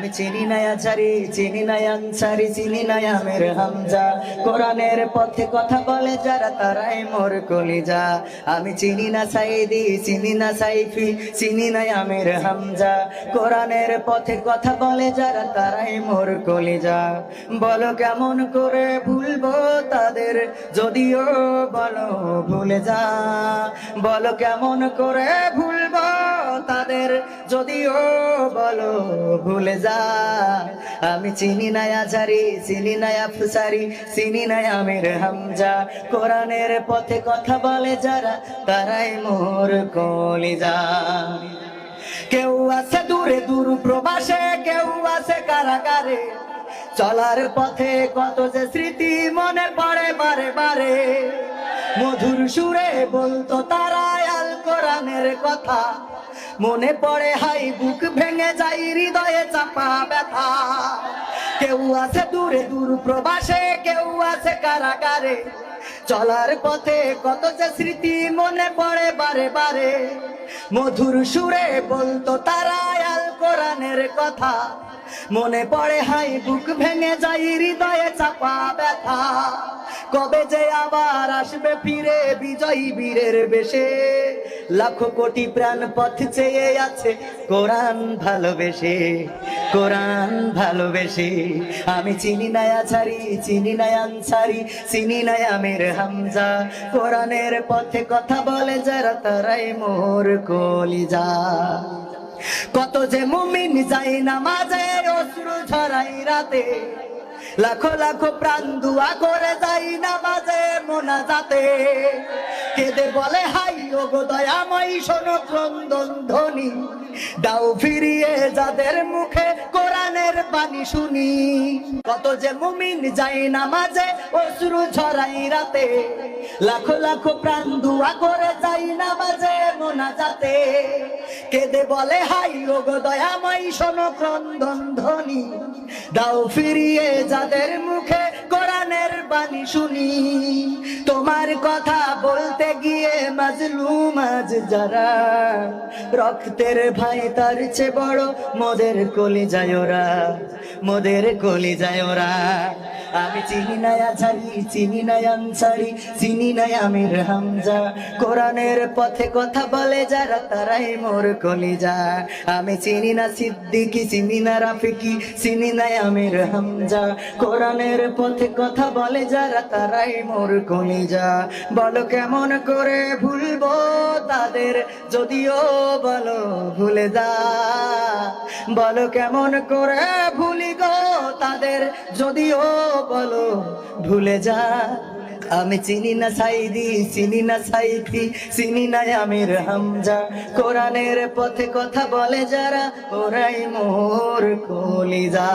আমি চিনি নাই আচারি, চিনি নাই আনসারি, চিনি নাই আমের হামজা। কোরআনের পথে কথা বলে যারা, তারাই মোর কলিজা। আমি চিনি না সাইদি, চিনি না সাইফি, চিনি নাই আমের হামজা। কোরআনের পথে কথা বলে যারা, তারাই মোর কলিজা। বলো কেমন করে ভুলবো তাদের, যদিও বলো ভুলে যা। বলো কেমন করে ভুলবো তাদের যদিও বলো ভুলে যা। আমি চিনি নাই আজারি, চিনি নাই আফসারি, চিনি নাই আমির হামজা। কোরআনের পথে কথা বলে যারা, তারাই মোর কলিজা। কেউ আছে দূরে দূর প্রবাসে, কেউ আছে কারাগারে। চলার পথে কত যে স্মৃতি মনে পড়ে বারে বারে। মধুর সুরে বলতো তারা কোরআনের কথা। মনে পড়ে, হাই, বুক ভেঙে যাই হৃদয়ে চাপা ব্যথা। কেউ আছে দূরে দূর প্রবাসে, কেউ আছে কারাগারে। চলার পথে কত যে স্মৃতি মনে পড়ে বারে বারে মধুর সুরে বলতো তারা কোরআনের কথা। মনে পড়ে হাই, বুক ভেঙে যাই হৃদয়ে চাপা ব্যথা। কবে যে আবার আসবে ফিরে বিজয়ী বীরের বেশে। লাখো কোটি প্রাণ পথ চেয়ে আছে কোরআন ভালোবেসে। কোরআন ভালোবেসে। আমি চিনি নাই ছাড়ি চিনি নাই আনসারি, চিনি নাই আমের হামজা। কোরআনের পথে কথা বলে যারা, তারাই মোর কলিজা। কত যে মুমিন যাই মাঝে অশ্রু ঝরাই রাতে, লাখো লাখো প্রাণ দুয়া করে যাই না বাজে মোনা যাতে কেঁদে বলে, হাই দাও ফিরিয়ে যাদের মুখে কোরআনের বাণী শুনি। কত যে মুমিন যাই না মাঝে অশ্রু ঝরাই রাতে। লাখো লাখো প্রাণ দুয়া করে যাই না বাজে মোনা যাতে কেঁদে বলে, হাই ও গো দয়াময়, শোনো ক্রন্দন ধ্বনি। দাও ফিরিয়ে যাদের মুখে বাণী শুনি, তোমার কথা বলতে গিয়ে মাজলুম আজ যারা। রক্তের ভাই তার চেয়ে বড় মোদের কলি যায় ওরা, মোদের কলি যায় ওরা। আমি চিনি নাই আছারি চিনি নাই আনসারি, চিনি নাই আমির হামজা। কোরআনের পথে কথা বলে যারা, তারাই মোর কলিজা। আমি চিনি না সিদ্দিকি, চিনি না রাফিকি, চিনি নাই আমির হামজা। কোরআনের পথে কথা বলে যারা, তারাই মোর কলিজা। বলো কেমন করে ভুলবো তাদের, যদিও বলো ভুলে যা। বলো কেমন করে ভুলি গো তাদের, যদিও বলো, ভুলে যা। আমি চিনি না সাইদি, চিনি না সাইফি, চিনি না আমির হামজা। কোরআনের পথে কথা বলে যারা, ওরাই মোর কলিজা।